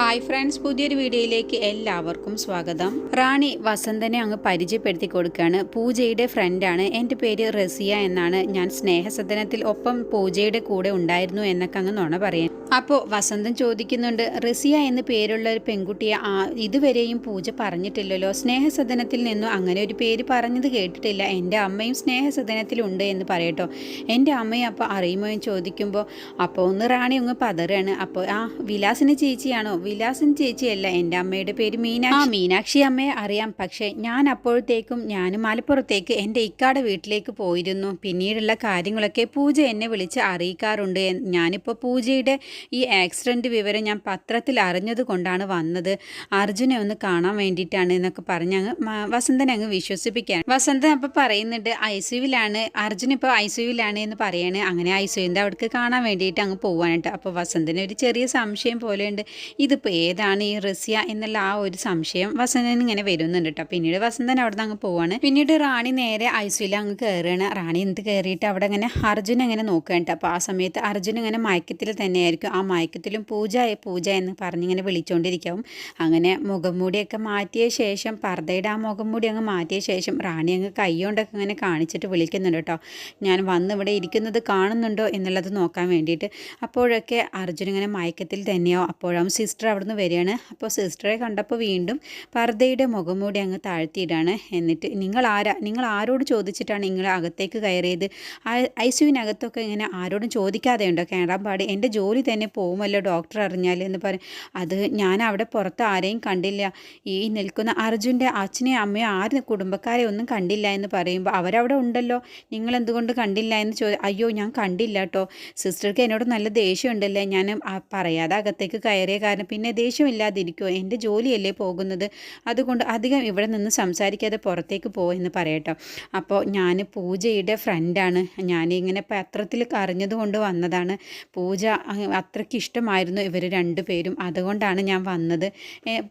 Hi friends പുതിയൊരു വീഡിയോയിലേക്ക് എല്ലാവർക്കും സ്വാഗതം. റാണി വസന്തനെ അങ്ങ് പരിചയപ്പെടുത്തി കൊടുക്കുകയാണ്. പൂജയുടെ ഫ്രണ്ടാണ് എന്റെ പേര് റസിയ എന്നാണ്. ഞാൻ സ്നേഹസദനത്തിൽ ഒപ്പം പൂജയുടെ കൂടെ ഉണ്ടായിരുന്നു എന്നൊക്കെ അങ്ങ് നുണ പറയാൻ. അപ്പോൾ വസന്തൻ ചോദിക്കുന്നുണ്ട് റസിയ എന്ന് പേരുള്ള ഒരു പെൺകുട്ടിയെ ഇതുവരെയും പൂജ പറഞ്ഞിട്ടില്ലല്ലോ? സ്നേഹസദനത്തിൽ നിന്നും അങ്ങനെ ഒരു പേര് പറഞ്ഞത് കേട്ടിട്ടില്ല. എന്റെ അമ്മയും സ്നേഹസദനത്തിൽ ഉണ്ട് എന്ന് പറയട്ടോ. എന്റെ അമ്മയും അപ്പോൾ അറിയുമോ എന്ന് ചോദിക്കുമ്പോൾ അപ്പോൾ ഒന്ന് റാണി അങ്ങ് പതറാണ് അപ്പോൾ ആ വിലാസിന് ചേച്ചിയാണോ? വിലാസൻ ചേച്ചിയല്ല. എന്റെ അമ്മയുടെ പേര് മീനാക്ഷി. ആ മീനാക്ഷി അമ്മയെ അറിയാം. പക്ഷേ ഞാൻ അപ്പോഴത്തേക്കും ഞാൻ മലപ്പുറത്തേക്ക് എന്റെ ഇക്കാടെ വീട്ടിലേക്ക് പോയിരുന്നു. പിന്നീടുള്ള കാര്യങ്ങളൊക്കെ പൂജ എന്നെ വിളിച്ച് അറിയിക്കാറുണ്ട്. ഞാനിപ്പോൾ പൂജയുടെ ഈ ആക്സിഡന്റ് വിവരം ഞാൻ പത്രത്തിൽ അറിഞ്ഞത് കൊണ്ടാണ് വന്നത്. അർജുനെ ഒന്ന് കാണാൻ വേണ്ടിയിട്ടാണ് എന്നൊക്കെ പറഞ്ഞ് അങ്ങ് വസന്തനെ അങ്ങ് വിശ്വസിപ്പിക്കാൻ. വസന്തൻ അപ്പോൾ പറയുന്നുണ്ട് ഐ സിയുവിലാണ് അർജുൻ ഇപ്പോൾ ഐ സിയുവിലാണ് എന്ന് പറയാണ്. അങ്ങനെ ഐ സിയുവിന്റെ അവിടേക്ക് കാണാൻ വേണ്ടിയിട്ട് അങ്ങ് പോവാനായിട്ട് അപ്പോൾ വസന്തന് ഒരു ചെറിയ സംശയം പോലെയുണ്ട്. ഇതിപ്പോൾ ഏതാണ് ഈ റസിയ എന്നുള്ള ആ ഒരു സംശയം വസന്തൻ ഇങ്ങനെ വരുന്നുണ്ട് കേട്ടോ പിന്നീട് വസന്തൻ അവിടെ നിന്ന് അങ്ങ് പോവാണ്. പിന്നീട് റാണി നേരെ ഐ സിയിൽ അങ്ങ് കയറുകയാണ് റാണി എന്ത് കയറിയിട്ട് അവിടെ അങ്ങനെ അർജുൻ അങ്ങനെ നോക്കുകയാണ് അപ്പോൾ ആ സമയത്ത് അർജുൻ ഇങ്ങനെ മയക്കത്തിൽ തന്നെയായിരിക്കും. ആ മയക്കത്തിലും പൂജ പൂജ എന്ന് പറഞ്ഞിങ്ങനെ വിളിച്ചുകൊണ്ടിരിക്കും അങ്ങനെ മുഖംമൂടിയൊക്കെ മാറ്റിയ ശേഷം പർദ്ദയുടെ ആ മുഖംമൂടി അങ്ങ് മാറ്റിയ ശേഷം റാണി അങ്ങ് കൈകൊണ്ടൊക്കെ ഇങ്ങനെ കാണിച്ചിട്ട് വിളിക്കുന്നുണ്ട് കേട്ടോ ഞാൻ വന്ന് ഇവിടെ ഇരിക്കുന്നത് കാണുന്നുണ്ടോ എന്നുള്ളത് നോക്കാൻ വേണ്ടിയിട്ട്. അപ്പോഴൊക്കെ അർജുൻ ഇങ്ങനെ മയക്കത്തിൽ തന്നെയോ അപ്പോഴും സിസ്റ്റർ അവിടുന്ന് വരികയാണ്. അപ്പോൾ സിസ്റ്ററെ കണ്ടപ്പോൾ വീണ്ടും പർദ്ദയുടെ മുഖംമൂടി അങ്ങ് താഴ്ത്തിയിടാണ്. എന്നിട്ട് നിങ്ങൾ ആരാ നിങ്ങൾ ആരോട് ചോദിച്ചിട്ടാണ് നിങ്ങൾ അകത്തേക്ക് കയറിയത്? ഐ സിയുവിനകത്തൊക്കെ ഇങ്ങനെ ആരോടും ചോദിക്കാതെ ഉണ്ടോ? കയറാൻ പാടി. എന്റെ ജോലി തന്നെ പോകുമല്ലോ ഡോക്ടർ അറിഞ്ഞാൽ എന്ന് പറയും അത് ഞാൻ അവിടെ പുറത്ത് ആരെയും കണ്ടില്ല. ഈ നിൽക്കുന്ന അർജുന്റെ അച്ഛനെയും അമ്മയോ ആരും കുടുംബക്കാരെ ഒന്നും കണ്ടില്ല എന്ന് പറയുമ്പോൾ അവരവിടെ ഉണ്ടല്ലോ. നിങ്ങൾ എന്തുകൊണ്ട് കണ്ടില്ല എന്ന് ചോ അയ്യോ ഞാൻ കണ്ടില്ല കേട്ടോ സിസ്റ്റർക്ക് എന്നോട് നല്ല ദേഷ്യമുണ്ടല്ലേ ഞാൻ പറയാതെ അകത്തേക്ക് കയറിയ കാരണം പിന്നെ ദേഷ്യമില്ലാതിരിക്കുമോ എന്റെ ജോലിയല്ലേ പോകുന്നത്. അതുകൊണ്ട് അധികം ഇവിടെ നിന്ന് സംസാരിക്കാതെ പുറത്തേക്ക് പോകുമെന്ന് പറയട്ടോ. അപ്പോൾ ഞാൻ പൂജയുടെ ഫ്രണ്ടാണ്. ഞാനിങ്ങനെ പത്രത്തിൽ അറിഞ്ഞത് കൊണ്ട് വന്നതാണ്. പൂജ അത്രയ്ക്ക് ഇഷ്ടമായിരുന്നു ഇവർ രണ്ടു പേരും. അതുകൊണ്ടാണ് ഞാൻ വന്നത്.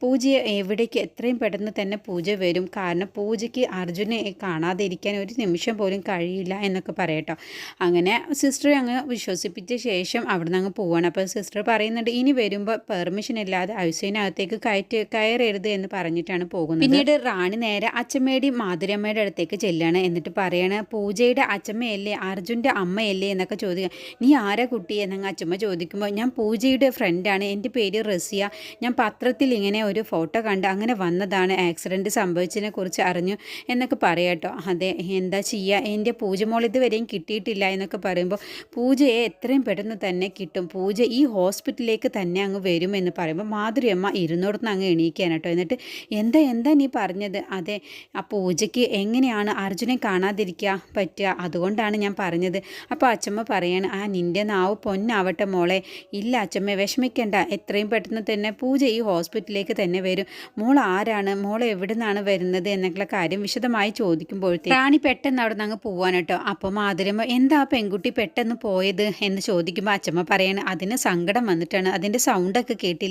പൂജയെ എവിടേക്ക് എത്രയും പെട്ടെന്ന് തന്നെ പൂജ വരും. കാരണം പൂജയ്ക്ക് അർജുനെ കാണാതെ ഇരിക്കാൻ ഒരു നിമിഷം പോലും കഴിയില്ല എന്നൊക്കെ പറയട്ടോ. അങ്ങനെ സിസ്റ്റർ അങ്ങ് വിശ്വസിപ്പിച്ച ശേഷം അവിടുന്ന് അങ്ങ് പോവാണ്. അപ്പോൾ സിസ്റ്റർ പറയുന്നുണ്ട് ഇനി വരുമ്പോൾ പെർമിഷൻ ഇല്ലാതെ ഐസിനകത്തേക്ക് കയറ്റ് കയറരുത് എന്ന് പറഞ്ഞിട്ടാണ് പോകുന്നത്. പിന്നീട് റാണി നേരെ അച്ഛമ്മയുടെയും മാധുരമ്മയുടെ അടുത്തേക്ക് ചെല്ലാണ്. എന്നിട്ട് പറയാണ് പൂജയുടെ അച്ഛമ്മയല്ലേ അർജുന്റെ അമ്മയല്ലേ? എന്നൊക്കെ ചോദിക്കുക നീ ആരാ കുട്ടി? എന്നങ്ങ് അച്ഛമ്മ ചോദിക്കുമ്പോൾ ഞാൻ പൂജയുടെ ഫ്രണ്ടാണ് എന്റെ പേര് റസിയ. ഞാൻ പത്രത്തിൽ ഇങ്ങനെ ഒരു ഫോട്ടോ കണ്ട് അങ്ങനെ വന്നതാണ്. ആക്സിഡന്റ് സംഭവിച്ചതിനെ കുറിച്ച് അറിഞ്ഞു എന്നൊക്കെ പറയാട്ടോ അതെ എന്താ ചെയ്യുക എന്റെ പൂജമോൾ ഇതുവരെയും കിട്ടിയിട്ടില്ല എന്നൊക്കെ പറയുമ്പോൾ പൂജയെ എത്രയും പെട്ടെന്ന് തന്നെ കിട്ടും. പൂജ ഈ ഹോസ്പിറ്റലിലേക്ക് തന്നെ അങ്ങ് വരും പറയുമ്പോൾ മാധുരിയമ്മ ഇരുന്നോടത്ത് അങ്ങ് എണീക്കാൻ കേട്ടോ. എന്നിട്ട് എന്താ എന്താ നീ പറഞ്ഞത്? അതെ ആ പൂജയ്ക്ക് എങ്ങനെയാണ് അർജുനെ കാണാതിരിക്കുക പറ്റുക? അതുകൊണ്ടാണ് ഞാൻ പറഞ്ഞത്. അപ്പോൾ അച്ചമ്മ പറയാണ് ആ നിന്റെ നാവ് പൊന്നാവട്ടെ മോളെ. ഇല്ല അച്ചമ്മ വിഷമിക്കേണ്ട. എത്രയും പെട്ടെന്ന് തന്നെ പൂജ ഈ ഹോസ്പിറ്റലിലേക്ക് തന്നെ വരും. മോൾ ആരാണ്? മോൾ എവിടെ നിന്നാണ് വരുന്നത്? എന്നൊക്കെയുള്ള കാര്യം വിശദമായി ചോദിക്കുമ്പോഴത്തേക്ക് റാണി പെട്ടെന്ന് അവിടെ നിന്ന് അങ്ങ് പോവാൻ കേട്ടോ. അപ്പോൾ മാധുരമ്മ എന്താ പെൺകുട്ടി പെട്ടെന്ന് പോയത്? എന്ന് ചോദിക്കുമ്പോൾ അച്ചമ്മ പറയാണ് അതിന് സങ്കടം വന്നിട്ടാണ്. അതിന്റെ സൗണ്ടൊക്കെ കേട്ടില്ലേ?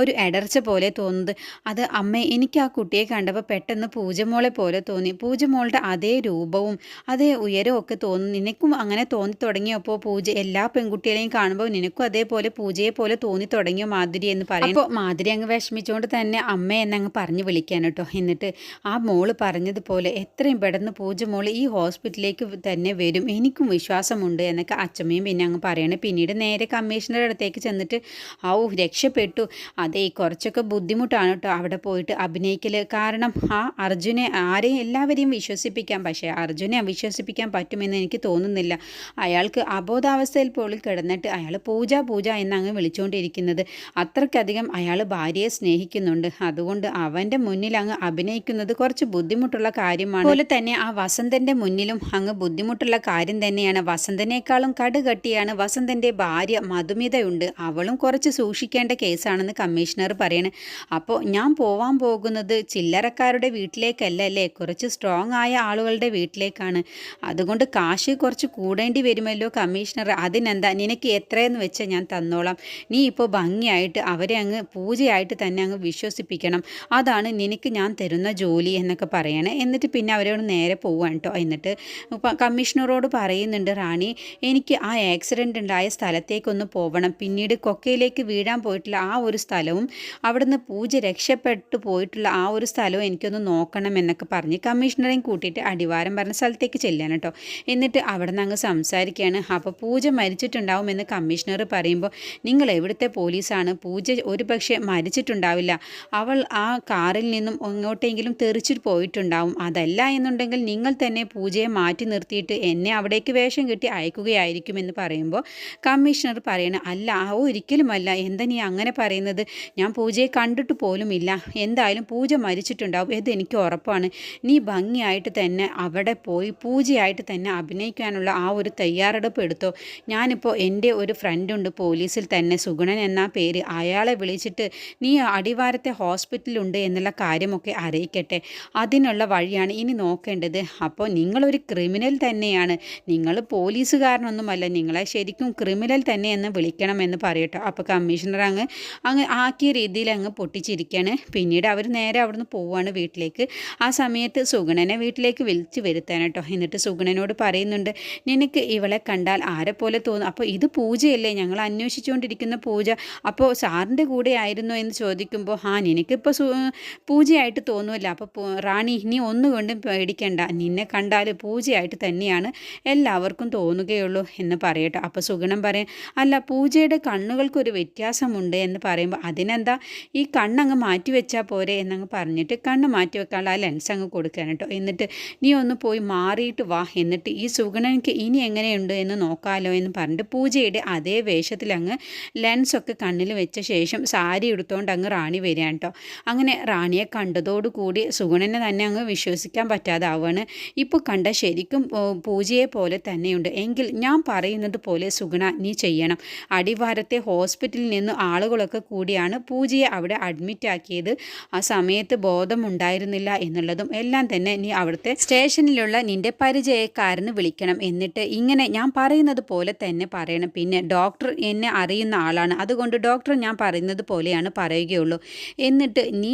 ഒരു എടർച്ച പോലെ തോന്നുന്നത്. അത് അമ്മ എനിക്ക് ആ കുട്ടിയെ കണ്ടപ്പോൾ പെട്ടെന്ന് പൂജമോളെ പോലെ തോന്നി. പൂജമോളുടെ അതേ രൂപവും അതേ ഉയരവും ഒക്കെ തോന്നുന്നു. നിനക്കും അങ്ങനെ തോന്നി തുടങ്ങിയപ്പോൾ പൂജ എല്ലാ പെൺകുട്ടികളെയും കാണുമ്പോൾ നിനക്കും അതേപോലെ പൂജയെ പോലെ തോന്നി തുടങ്ങിയോ മാധുരി എന്ന് പറയും അപ്പോൾ മാധുരി അങ്ങ് വിഷമിച്ചുകൊണ്ട് തന്നെ അമ്മ എന്നങ്ങ് പറഞ്ഞു വിളിക്കാൻ കേട്ടോ. എന്നിട്ട് ആ മോൾ പറഞ്ഞതുപോലെ എത്രയും പെട്ടെന്ന് പൂജ മോൾ ഈ ഹോസ്പിറ്റലിലേക്ക് തന്നെ വരും. എനിക്കും വിശ്വാസമുണ്ട് എന്നൊക്കെ അച്ഛമ്മയും പിന്നെ അങ്ങ് പറയണേ. പിന്നീട് നേരെ കമ്മീഷണറുടെ അടുത്തേക്ക് ചെന്നിട്ട് ആ രക്ഷപ്പെട്ടു. അതെ കുറച്ചൊക്കെ ബുദ്ധിമുട്ടാണ് കേട്ടോ അവിടെ പോയിട്ട് അഭിനയിക്കൽ കാരണം ആ അർജുനെ ആരെയും എല്ലാവരെയും വിശ്വസിപ്പിക്കാം പക്ഷേ അർജുനെ വിശ്വസിപ്പിക്കാൻ പറ്റുമെന്ന് എനിക്ക് തോന്നുന്നില്ല. അയാൾക്ക് അബോധാവസ്ഥയിൽ പോലും കിടന്നിട്ട് അയാൾ പൂജ പൂജ എന്നങ്ങ് വിളിച്ചുകൊണ്ടിരിക്കുന്നത് അത്രയ്ക്കധികം അയാൾ ഭാര്യയെ സ്നേഹിക്കുന്നുണ്ട്. അതുകൊണ്ട് അവന്റെ മുന്നിൽ അങ്ങ് അഭിനയിക്കുന്നത് കുറച്ച് ബുദ്ധിമുട്ടുള്ള കാര്യമാണ്. അതുപോലെ തന്നെ ആ വസന്തന്റെ മുന്നിലും അങ്ങ് ബുദ്ധിമുട്ടുള്ള കാര്യം തന്നെയാണ്. വസന്തനേക്കാളും കടുകട്ടിയാണ് വസന്തന്റെ ഭാര്യ മധുമിതയുണ്ട്. അവളും കുറച്ച് സൂക്ഷിക്കേണ്ട കേസാണെന്ന് കമ്മീഷണർ പറയണേ. അപ്പോൾ ഞാൻ പോവാൻ പോകുന്നത് ചില്ലറക്കാരുടെ വീട്ടിലേക്കല്ല അല്ലേ? കുറച്ച് സ്ട്രോങ് ആയ ആളുകളുടെ വീട്ടിലേക്കാണ്. അതുകൊണ്ട് കാശ് കുറച്ച് കൂടേണ്ടി വരുമല്ലോ കമ്മീഷണർ. അതിനെന്താ? നിനക്ക് എത്രയെന്ന് വെച്ചാൽ ഞാൻ തന്നോളാം. നീ ഇപ്പോൾ ഭംഗിയായിട്ട് അവരെ അങ്ങ് പൂജയായിട്ട് തന്നെ അങ്ങ് വിശ്വസിപ്പിക്കണം. അതാണ് നിനക്ക് ഞാൻ തരുന്ന ജോലി എന്നൊക്കെ പറയണേ. എന്നിട്ട് പിന്നെ അവരോട് നേരെ പോവാണ് കേട്ടോ എന്നിട്ട് കമ്മീഷണറോട് പറയുന്നുണ്ട് റാണി എനിക്ക് ആ ആക്സിഡന്റ് ഉണ്ടായ സ്ഥലത്തേക്കൊന്ന് പോകണം പിന്നീട് കൊക്കയിലേക്ക് വീഴാൻ പോയിട്ടുള്ള ആ ഒരു സ്ഥലവും അവിടുന്ന് പൂജ രക്ഷപ്പെട്ടു പോയിട്ടുള്ള ആ ഒരു സ്ഥലവും എനിക്കൊന്ന് നോക്കണം എന്നൊക്കെ പറഞ്ഞ് കമ്മീഷണറെയും കൂട്ടിയിട്ട് അടിവാരം പറഞ്ഞ സ്ഥലത്തേക്ക് ചെല്ലാണ് കേട്ടോ. എന്നിട്ട് അവിടെ നിന്ന് അങ്ങ് സംസാരിക്കുകയാണ്. അപ്പോൾ പൂജ മരിച്ചിട്ടുണ്ടാവുമെന്ന് കമ്മീഷണർ പറയുമ്പോൾ നിങ്ങൾ എവിടുത്തെ പോലീസാണ്? പൂജ ഒരു പക്ഷേ മരിച്ചിട്ടുണ്ടാവില്ല. അവൾ ആ കാറിൽ നിന്നും എങ്ങോട്ടെങ്കിലും തെറിച്ചിട്ട് പോയിട്ടുണ്ടാവും. അതല്ല എന്നുണ്ടെങ്കിൽ നിങ്ങൾ തന്നെ പൂജയെ മാറ്റി നിർത്തിയിട്ട് എന്നെ അവിടേക്ക് വേഷം കിട്ടി അയക്കുകയായിരിക്കുമെന്ന് പറയുമ്പോൾ കമ്മീഷണർ പറയണ അല്ല ആ ഒരിക്കലുമല്ല. എന്താ നീ അങ്ങനെ പറയുന്നത് ഞാൻ പൂജയെ കണ്ടിട്ട് പോലുമില്ല. എന്തായാലും പൂജ മരിച്ചിട്ടുണ്ടാവും. ഇത് എനിക്ക് ഉറപ്പാണ്. നീ ഭംഗിയായിട്ട് തന്നെ അവിടെ പോയി പൂജയായിട്ട് തന്നെ അഭിനയിക്കാനുള്ള ആ ഒരു തയ്യാറെടുപ്പ് എടുത്തോ. ഞാനിപ്പോൾ എന്റെ ഒരു ഫ്രണ്ടുണ്ട് പോലീസിൽ തന്നെ. സുഗുണൻ എന്ന പേര്. അയാളെ വിളിച്ചിട്ട് നീ അടിവാരത്തെ ഹോസ്പിറ്റലുണ്ട് എന്നുള്ള കാര്യമൊക്കെ അറിയിക്കട്ടെ. അതിനുള്ള വഴിയാണ് ഇനി നോക്കേണ്ടത്. അപ്പോൾ നിങ്ങളൊരു ക്രിമിനൽ തന്നെയാണ്. നിങ്ങൾ പോലീസുകാരനൊന്നുമല്ല. നിങ്ങളെ ശരിക്കും ക്രിമിനൽ തന്നെ എന്ന് വിളിക്കണമെന്ന് പറയട്ടോ. അപ്പോൾ കമ്മീഷണർ അങ്ങ് അങ്ങ് ആക്കിയ രീതിയിൽ അങ്ങ് പൊട്ടിച്ചിരിക്കുകയാണ് പിന്നീട് അവർ നേരെ അവിടുന്ന് പോവുകയാണ് വീട്ടിലേക്ക്. ആ സമയത്ത് സുഗണനെ വീട്ടിലേക്ക് വിളിച്ച് വരുത്താൻ കേട്ടോ. എന്നിട്ട് സുഗണനോട് പറയുന്നുണ്ട് നിനക്ക് ഇവളെ കണ്ടാൽ ആരെ പോലെ തോന്നും? അപ്പോൾ ഇത് പൂജയല്ലേ? ഞങ്ങൾ അന്വേഷിച്ചുകൊണ്ടിരിക്കുന്ന പൂജ. അപ്പോൾ സാറിന്റെ കൂടെ ആയിരുന്നു എന്ന് ചോദിക്കുമ്പോൾ ആ നിനക്കിപ്പോൾ പൂജയായിട്ട് തോന്നുമല്ല അപ്പോൾ റാണി നീ ഒന്നുകൊണ്ടും പേടിക്കണ്ട. നിന്നെ കണ്ടാൽ പൂജയായിട്ട് തന്നെയാണ് എല്ലാവർക്കും തോന്നുകയുള്ളൂ എന്ന് പറയട്ടെ. അപ്പോൾ സുഗണം പറയും അല്ല പൂജയുടെ കണ്ണുകൾക്കൊരു വ്യത്യാസമുണ്ട് എന്ന് പറയുമ്പോൾ അതിനെന്താ? ഈ കണ്ണങ്ങ് മാറ്റി വെച്ചാൽ പോരെ എന്നങ്ങ് പറഞ്ഞിട്ട് കണ്ണ് മാറ്റി വെക്കാനുള്ള ആ ലെൻസ് അങ്ങ് കൊടുക്കാൻ കേട്ടോ. എന്നിട്ട് നീ ഒന്ന് പോയി മാറിയിട്ട് വാ. എന്നിട്ട് ഈ സുഗണനിക്ക് ഇനി എങ്ങനെയുണ്ട് എന്ന് നോക്കാമല്ലോ എന്ന് പറഞ്ഞിട്ട് പൂജയുടെ അതേ വേഷത്തിൽ അങ്ങ് ലെൻസൊക്കെ കണ്ണിൽ വെച്ച ശേഷം സാരി എടുത്തുകൊണ്ട് അങ്ങ് റാണി വരികയാണ് കേട്ടോ. അങ്ങനെ റാണിയെ കണ്ടതോടുകൂടി സുഗണനെ തന്നെ അങ്ങ് വിശ്വസിക്കാൻ പറ്റാതാവാണ് ഇപ്പോൾ കണ്ട ശരിക്കും പൂജയെ പോലെ തന്നെയുണ്ട്. എങ്കിൽ ഞാൻ പറയുന്നത് പോലെ സുഗണ നീ ചെയ്യണം. അടിവാരത്തെ ഹോസ്പിറ്റലിൽ നിന്ന് ആളുകളൊക്കെ കൂടിയാണ് പൂജയെ അവിടെ അഡ്മിറ്റ് ആക്കിയത്. ആ സമയത്ത് ബോധമുണ്ടായിരുന്നില്ല എന്നുള്ളതും എല്ലാം തന്നെ നീ അവിടുത്തെ സ്റ്റേഷനിലുള്ള നിന്റെ പരിചയക്കാരന് വിളിക്കണം. എന്നിട്ട് ഇങ്ങനെ ഞാൻ പറയുന്നത് പോലെ തന്നെ പറയണം. പിന്നെ ഡോക്ടർ എന്നെ അറിയുന്ന ആളാണ്. അതുകൊണ്ട് ഡോക്ടർ ഞാൻ പറയുന്നത് പോലെയാണ് പറയുകയുള്ളൂ. എന്നിട്ട് നീ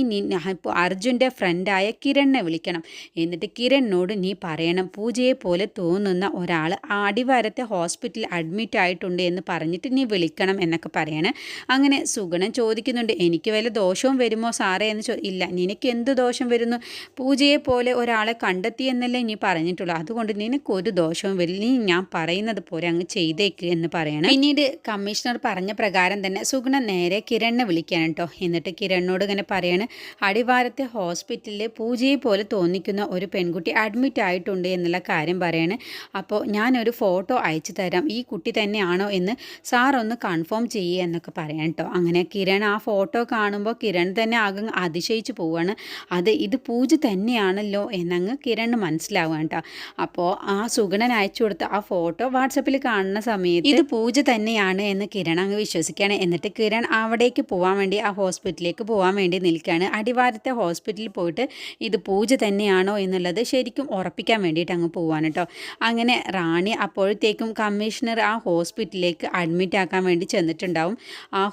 ഇപ്പോൾ അർജുന്റെ ഫ്രണ്ടായ കിരണിനെ വിളിക്കണം. എന്നിട്ട് കിരണിനോട് നീ പറയണം. പൂജയെ പോലെ തോന്നുന്ന ഒരാൾ അടിവാരത്തെ ഹോസ്പിറ്റലിൽ അഡ്മിറ്റ് ആയിട്ടുണ്ട് എന്ന് പറഞ്ഞിട്ട് നീ വിളിക്കണം എന്നൊക്കെ പറയണം. അങ്ങനെ സുഗണൻ ചോദിക്കുന്നുണ്ട് എനിക്ക് വല്ല ദോഷവും വരുമോ സാറേ? എന്ന് ചോ ഇല്ല നിനക്ക് എന്ത് ദോഷം വരുന്നു? പൂജയെ പോലെ ഒരാളെ കണ്ടെത്തി എന്നല്ലേ ഇനി പറഞ്ഞിട്ടുള്ളൂ. അതുകൊണ്ട് നിനക്കൊരു ദോഷവും വരില്ല. നീ ഞാൻ പറയുന്നത് പോലെ അങ്ങ് ചെയ്തേക്ക് എന്ന് പറയണം. പിന്നീട് കമ്മീഷണർ പറഞ്ഞ പ്രകാരം തന്നെ സുഗുണ നേരെ കിരണിനെ വിളിക്കാൻ കേട്ടോ എന്നിട്ട് കിരണിനോട് ഇങ്ങനെ പറയാണ് അടിവാരത്തെ ഹോസ്പിറ്റലിൽ പൂജയെ പോലെ തോന്നിക്കുന്ന ഒരു പെൺകുട്ടി അഡ്മിറ്റ് ആയിട്ടുണ്ട് എന്നുള്ള കാര്യം പറയാണ്. അപ്പോൾ ഞാനൊരു ഫോട്ടോ അയച്ചു തരാം. ഈ കുട്ടി തന്നെയാണോ എന്ന് സാർ ഒന്ന് കൺഫേം ചെയ്യുക എന്നൊക്കെ പറയാം കേട്ടോ അങ്ങനെ കിരൺ ആ ഫോട്ടോ കാണുമ്പോൾ കിരൺ തന്നെ ആകെ അതിശയിച്ച് പോവാണ്. അത് ഇത് പൂജ തന്നെയാണല്ലോ എന്നങ്ങ് കിരൺ മനസ്സിലാവുക കേട്ടോ. അപ്പോൾ ആ സുഗണൻ അയച്ചു കൊടുത്ത ആ ഫോട്ടോ വാട്സപ്പിൽ കാണുന്ന സമയത്ത് ഇത് പൂജ തന്നെയാണ് എന്ന് കിരൺ അങ്ങ് വിശ്വസിക്കുകയാണ്. എന്നിട്ട് കിരൺ അവിടേക്ക് പോകാൻ വേണ്ടി ആ ഹോസ്പിറ്റലിലേക്ക് പോകാൻ വേണ്ടി നിൽക്കുകയാണ്. അടിവാരത്തെ ഹോസ്പിറ്റലിൽ പോയിട്ട് ഇത് പൂജ തന്നെയാണോ എന്നുള്ളത് ശരിക്കും ഉറപ്പിക്കാൻ വേണ്ടിയിട്ട് അങ്ങ് പോവാണ് കേട്ടോ. അങ്ങനെ റാണി അപ്പോഴത്തേക്കും കമ്മീഷണർ ആ ഹോസ്പിറ്റലിലേക്ക് അഡ്മിറ്റ് ആക്കാൻ വേണ്ടി ചെന്നിട്ടുണ്ടാവും. ആ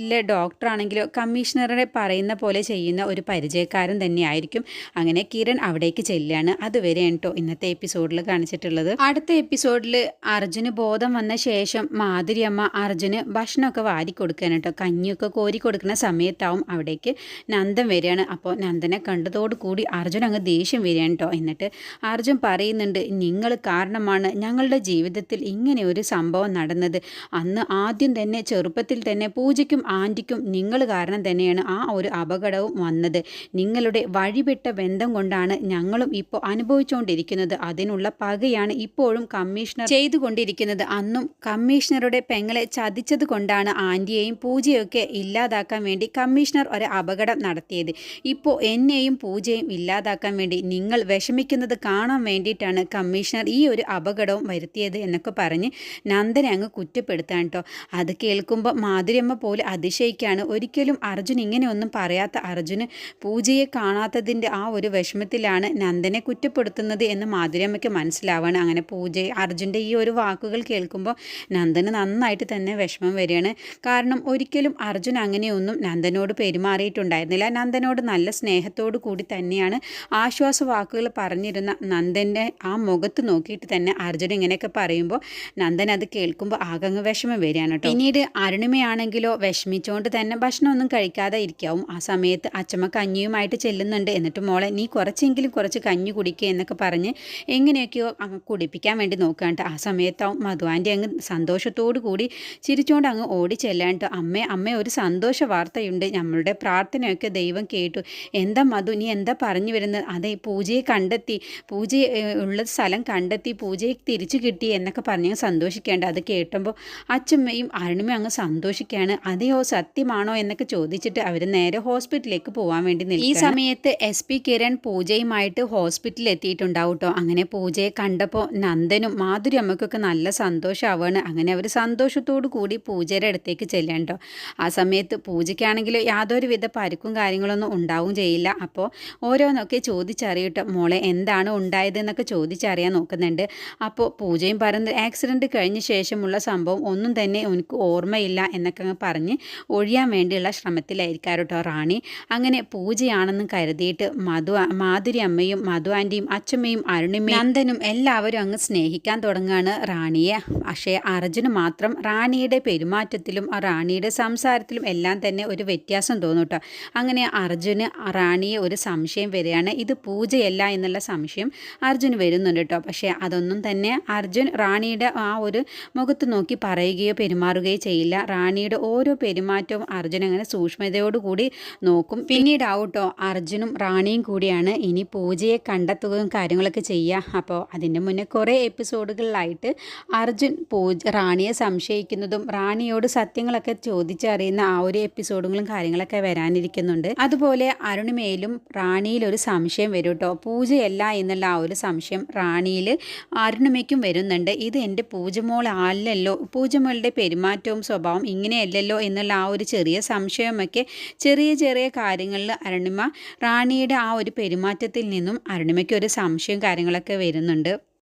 ഹോസ്പിറ്റലിലെ ഡോക്ടറാണെങ്കിലോ കമ്മീഷണറെ പറയുന്ന പോലെ ചെയ്യുന്ന ഒരു പരിചയക്കാരൻ തന്നെയായിരിക്കും. അങ്ങനെ കിരൺ അവിടേക്ക് ചെല്ലുകയാണ് അതുവരെ കേട്ടോ ഇന്നത്തെ എപ്പിസോഡിൽ കാണിച്ചിട്ടുള്ളത്. അടുത്ത എപ്പിസോഡിൽ അർജുന് ബോധം വന്ന ശേഷം മാധുരി അമ്മ അർജുന് ഭക്ഷണമൊക്കെ വാരി കൊടുക്കാൻ കേട്ടോ കഞ്ഞിയൊക്കെ കോരി കൊടുക്കുന്ന സമയത്താവും അവിടേക്ക് നന്ദൻ വരികയാണ്. അപ്പോൾ നന്ദനെ കണ്ടതോട് കൂടി അർജുൻ അങ്ങ് ദേഷ്യം വരികയാണ് കേട്ടോ എന്നിട്ട് അർജുൻ പറയുന്നുണ്ട് നിങ്ങൾ കാരണമാണ് ഞങ്ങളുടെ ജീവിതത്തിൽ ഇങ്ങനെ ഒരു സംഭവം നടന്നത്. അന്ന് ആദ്യം തന്നെ ചെറുപ്പത്തിൽ തന്നെ പൂജയ്ക്കും ആന്റിക്കും നിങ്ങൾ കാരണം തന്നെയാണ് ആ ഒരു അപകടവും വന്നത്. നിങ്ങളുടെ വഴിവിട്ട ബന്ധം കൊണ്ടാണ് ഞങ്ങളും ഇപ്പോൾ അനുഭവിച്ചുകൊണ്ടിരിക്കുന്നത്. അതിനുള്ള പകയാണ് ഇപ്പോഴും കമ്മീഷണർ ചെയ്തുകൊണ്ടിരിക്കുന്നത്. അന്നും കമ്മീഷണറുടെ പെങ്ങളെ ചതിച്ചത് കൊണ്ടാണ് ആന്റിയെയും പൂജയൊക്കെ ഇല്ലാതാക്കാൻ വേണ്ടി കമ്മീഷണർ ഒരു അപകടം നടത്തിയത്. ഇപ്പോൾ എന്നെയും പൂജയും ഇല്ലാതാക്കാൻ വേണ്ടി നിങ്ങൾ വിഷമിക്കുന്നത് കാണാൻ വേണ്ടിയിട്ടാണ് കമ്മീഷണർ ഈ ഒരു അപകടവും വരുത്തിയത് എന്നൊക്കെ പറഞ്ഞ് നന്ദനെ അങ്ങ് കുറ്റപ്പെടുത്താൻ കേട്ടോ അത് കേൾക്കുമ്പോൾ മാധുര്യമ്മ പോലെ അതിശയിക്കുകയാണ് ഒരിക്കലും അർജുൻ ഇങ്ങനെയൊന്നും പറയാത്ത അർജുന് പൂജയെ കാണാത്തതിന്റെ ആ ഒരു വിഷമത്തിലാണ് നന്ദനെ കുറ്റപ്പെടുത്തുന്നത് എന്ന് മാധുര്യമ്മയ്ക്ക് മനസ്സിലാവാണ്. അങ്ങനെ പൂജ അർജുന്റെ ഈ ഒരു വാക്കുകൾ കേൾക്കുമ്പോൾ നന്ദന് നന്നായിട്ട് തന്നെ വിഷമം വരികയാണ്. കാരണം ഒരിക്കലും അർജുൻ അങ്ങനെയൊന്നും നന്ദനോട് പെരുമാറിയിട്ടുണ്ടായിരുന്നില്ല. നന്ദനോട് നല്ല സ്നേഹത്തോടു കൂടി തന്നെയാണ് ആശ്വാസ വാക്കുകൾ പറഞ്ഞിരുന്ന നന്ദന്റെ ആ മുഖത്ത് നോക്കിയിട്ട് തന്നെ അർജുൻ ഇങ്ങനെയൊക്കെ പറയുമ്പോൾ നന്ദൻ അത് കേൾക്കുമ്പോൾ ആകങ്ങ് വിഷമം വരികയാണ് കേട്ടോ. പിന്നീട് അരുണിമയാണെങ്കിലോ വിഷമിച്ചുകൊണ്ട് തന്നെ ഭക്ഷണമൊന്നും കഴിക്കാതെ ഇരിക്കാവും. ആ സമയത്ത് അച്ചമ്മ കഞ്ഞിയുമായിട്ട് ചെല്ലുന്നുണ്ട്. എന്നിട്ട് മോളെ നീ കുറച്ചെങ്കിലും കുറച്ച് കഞ്ഞി കുടിക്കുക എന്നൊക്കെ പറഞ്ഞ് എങ്ങനെയൊക്കെയോ അങ്ങ് കുടിപ്പിക്കാൻ വേണ്ടി നോക്കാണ്ട്. ആ സമയത്താവും മധുവാന്റെ അങ്ങ് സന്തോഷത്തോടു കൂടി ചിരിച്ചുകൊണ്ട് അങ്ങ് ഓടി ചെല്ലാണ്ട് അമ്മ അമ്മ ഒരു സന്തോഷ വാർത്തയുണ്ട്. നമ്മളുടെ പ്രാർത്ഥനയൊക്കെ ദൈവം കേട്ടു. എന്താ മധു നീ എന്താ പറഞ്ഞു വരുന്നത്? അതെ പൂജയെ കണ്ടെത്തി. പൂജ ഉള്ള സ്ഥലം കണ്ടെത്തി. പൂജയെ തിരിച്ചു കിട്ടി എന്നൊക്കെ പറഞ്ഞ് സന്തോഷിക്കേണ്ട. അത് കേട്ടപ്പോൾ അച്ഛമ്മയും അരുണിമയും അങ്ങ് സന്തോഷിക്കുകയാണ് അതെയോ സത്യമാണോ എന്നൊക്കെ ചോദിച്ചിട്ട് അവർ നേരെ ഹോസ്പിറ്റലിലേക്ക് പോകാൻ വേണ്ടി നിൽക്കും ഈ സമയത്ത് എസ് പി കിരൺ പൂജയുമായിട്ട് ഹോസ്പിറ്റലിൽ എത്തിയിട്ടുണ്ടാവും കേട്ടോ അങ്ങനെ പൂജയെ കണ്ടപ്പോൾ നന്ദനും മാധുരി അമ്മയ്ക്കൊക്കെ നല്ല സന്തോഷമാവാണ് അങ്ങനെ അവർ സന്തോഷത്തോടു കൂടി പൂജയുടെ അടുത്തേക്ക് ചെല്ലണ്ടോ ആ സമയത്ത് പൂജയ്ക്കാണെങ്കിൽ യാതൊരുവിധ പരുക്കും കാര്യങ്ങളൊന്നും ഉണ്ടാവും ചെയ്യില്ല. അപ്പോൾ ഓരോന്നൊക്കെ ചോദിച്ചറിയട്ടോ. മോളെ എന്താണ് ഉണ്ടായതെന്നൊക്കെ ചോദിച്ചറിയാൻ നോക്കുന്നുണ്ട്. അപ്പോൾ പൂജയും പറയുന്നത് ആക്സിഡന്റ് കഴിഞ്ഞ ശേഷമുള്ള സംഭവം ഒന്നും തന്നെ എനിക്ക് ഓർമ്മയില്ല എന്നൊക്കെ അങ്ങ് പറഞ്ഞ് ഒഴിയാൻ വേണ്ടിയുള്ള ശ്രമത്തിലായിരിക്കാം കേട്ടോ റാണി. അങ്ങനെ പൂജയാണെന്ന് കരുതിയിട്ട് മധു മാധുരി അമ്മയും മധു ആന്റിയും അച്ഛമ്മയും അരുണിമയും നന്ദനും എല്ലാവരും അങ്ങ് സ്നേഹിക്കാൻ തുടങ്ങുകയാണ് റാണിയെ. പക്ഷേ അർജുന് മാത്രം റാണിയുടെ പെരുമാറ്റത്തിലും റാണിയുടെ സംസാരത്തിലും എല്ലാം തന്നെ ഒരു വ്യത്യാസം തോന്നും കേട്ടോ. അങ്ങനെ അർജുന് റാണിയെ ഒരു സംശയം വരികയാണ്. ഇത് പൂജയല്ല എന്നുള്ള സംശയം അർജുന് വരുന്നുണ്ട് കേട്ടോ. പക്ഷേ അതൊന്നും തന്നെ അർജുൻ റാണിയുടെ ആ ഒരു മുഖത്ത് നോക്കി പറയുകയോ പെരുമാറുകയോ ചെയ്യില്ല. റാണിയുടെ ഓരോ പെരുമാറ്റവും അർജുൻ അങ്ങനെ സൂക്ഷ്മതയോടുകൂടി നോക്കും. പിന്നീട് ആവട്ടോ അർജുനും റാണിയും കൂടിയാണ് ഇനി പൂജയെ കണ്ടെത്തുകയും കാര്യങ്ങളൊക്കെ ചെയ്യുക അപ്പോൾ അതിന്റെ മുന്നേ കുറേ എപ്പിസോഡുകളിലായിട്ട് അർജുൻ പൂജ റാണിയെ സംശയിക്കുന്നതും റാണിയോട് സത്യങ്ങളൊക്കെ ചോദിച്ചറിയുന്ന ആ ഒരു എപ്പിസോഡുകളും കാര്യങ്ങളൊക്കെ വരാനിരിക്കുന്നുണ്ട്. അതുപോലെ അരുണിമയിലും റാണിയിൽ ഒരു സംശയം വരും കേട്ടോ പൂജയല്ല എന്നുള്ള ആ ഒരു സംശയം റാണിയിൽ അരുണിമയ്ക്കും വരുന്നുണ്ട്. ഇത് എന്റെ പൂജമോൾ അല്ലല്ലോ പൂജമോളുടെ പെരുമാറ്റവും സ്വഭാവം ഇങ്ങനെയല്ലല്ലോ എന്നുള്ള ആ ഒരു ചെറിയ സംശയമൊക്കെ ചെറിയ ചെറിയ കാര്യങ്ങളിൽ അരുണിമ റാണിയുടെ ആ ഒരു പെരുമാറ്റത്തിൽ നിന്നും അരുണിമയ്ക്ക് ഒരു സംശയം കാര്യങ്ങളൊക്കെ വരുന്നുണ്ട്.